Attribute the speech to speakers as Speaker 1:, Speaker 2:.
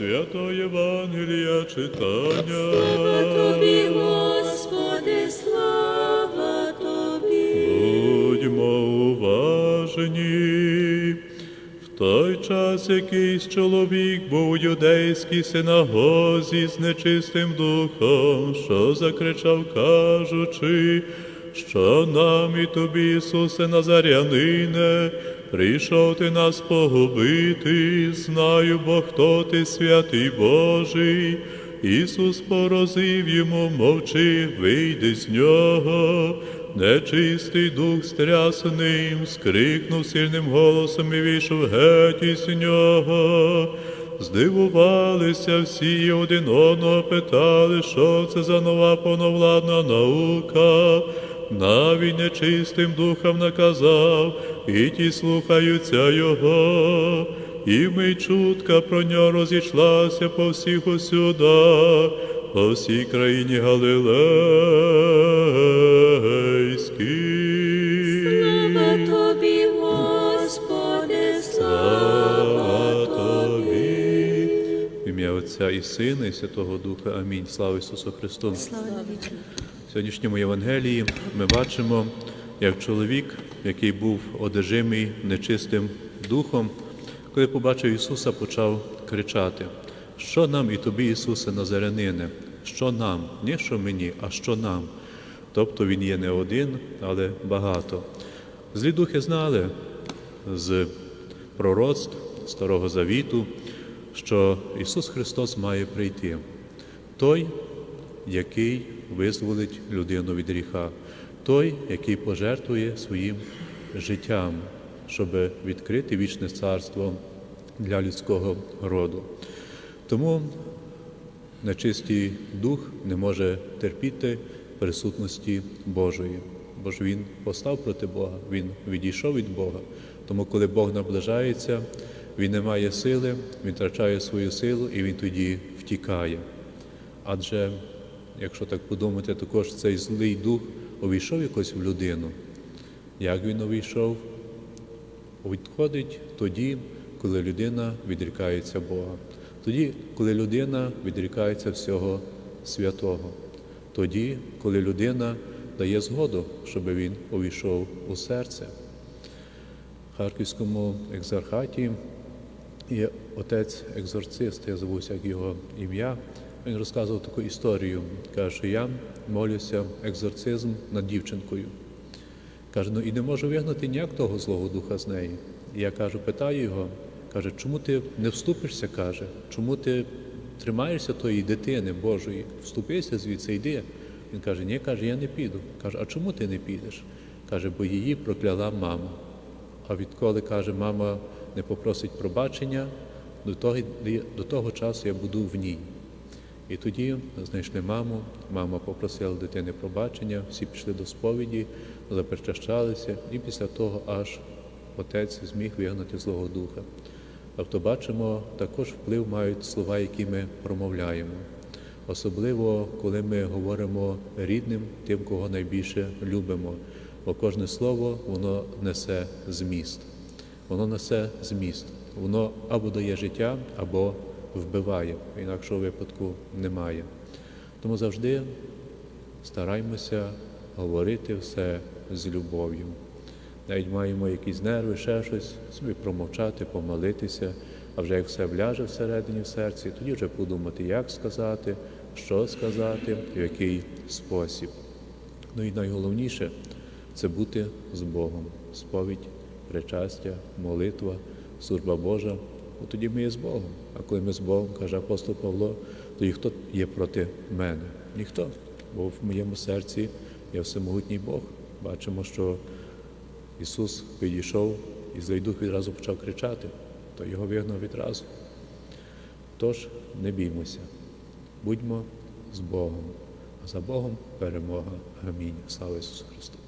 Speaker 1: Свято Євангелія читання.
Speaker 2: Слава тобі, Господи, слава тобі.
Speaker 1: Будьмо уважні. В той час якийсь чоловік був у юдейській синагозі з нечистим духом, що закричав, кажучи, що нам і тобі, Ісусе Назарянине, прийшов ти нас погубити, знаю, бо хто ти святий Божий. Ісус порозив йому, мовчи, вийди з нього. Нечистий дух стряс ним, скрикнув сильним голосом і вийшов геть із нього. Здивувалися всі один одного питали, що це за нова повновладна наука. Навіть нечистим духом наказав, і ті слухаються його. І ми чутка про нього розійшлася по всіх усюдах, по всій країні Галилейській.
Speaker 2: Слава тобі, Господи, слава тобі.
Speaker 1: В ім'я Отця і Сина, і Святого Духа. Амінь. Слава Ісусу Христу.
Speaker 2: Слава.
Speaker 1: Сьогоднішньому Євангелії ми бачимо, як чоловік, який був одержимий нечистим духом, коли побачив Ісуса, почав кричати: Що нам і тобі, Ісусе, Назарянине? Що нам? Не що мені, а що нам? Тобто Він є не один, але багато. Злі духи знали з пророцтв Старого Завіту, що Ісус Христос має прийти. Той, який визволить людину від гріха, той, який пожертвує своїм життям, щоб відкрити вічне царство для людського роду. Тому нечистий дух не може терпіти присутності Божої, бо ж він постав проти Бога, він відійшов від Бога. Тому, коли Бог наближається, він не має сили, він втрачає свою силу і він тоді втікає. Адже, якщо так подумати, також цей злий дух увійшов якось в людину. Як він увійшов? Відходить тоді, коли людина відрікається Бога. Тоді, коли людина відрікається всього святого. Тоді, коли людина дає згоду, щоб він увійшов у серце. В Харківському екзархаті є отець екзорцист, я забувся як його ім'я. Він розказував таку історію. Каже, я молюся екзорцизм над дівчинкою. Каже, ну і не можу вигнати ніяк того злого духа з неї. І я кажу, питаю його, каже, чому ти не вступишся? каже, чому ти тримаєшся тої дитини Божої? Вступися звідси, йди. Він каже, ні, каже, я не піду. Каже, а чому ти не підеш? Каже, бо її прокляла мама. А відколи каже, мама не попросить пробачення, до того, до того часу я буду в ній. І тоді знайшли маму, мама попросила дитини пробачення, всі пішли до сповіді, заперчащалися, і після того аж отець зміг вигнати злого духа. Тобто бачимо, також вплив мають слова, які ми промовляємо. Особливо, коли ми говоримо рідним, тим, кого найбільше любимо. Бо кожне слово воно несе зміст. Воно несе зміст. Воно або дає життя, або вбиває. Інакшого випадку немає. Тому завжди стараймося говорити все з любов'ю. Навіть маємо якісь нерви, ще щось, собі промовчати, помолитися, а вже як все вляже всередині в серці, тоді вже подумати, як сказати, що сказати, в який спосіб. Ну і найголовніше це бути з Богом, сповідь, причастя, молитва, служба Божа. От тоді ми є з Богом. А коли ми з Богом, каже апостол Павло, тоді хто є проти мене? Ніхто. Бо в моєму серці є всемогутній Бог. Бачимо, що Ісус підійшов і злий дух відразу почав кричати, то його вигнав відразу. Тож не біймося, будьмо з Богом, а за Богом перемога. Амінь. Слава Ісусу Христу!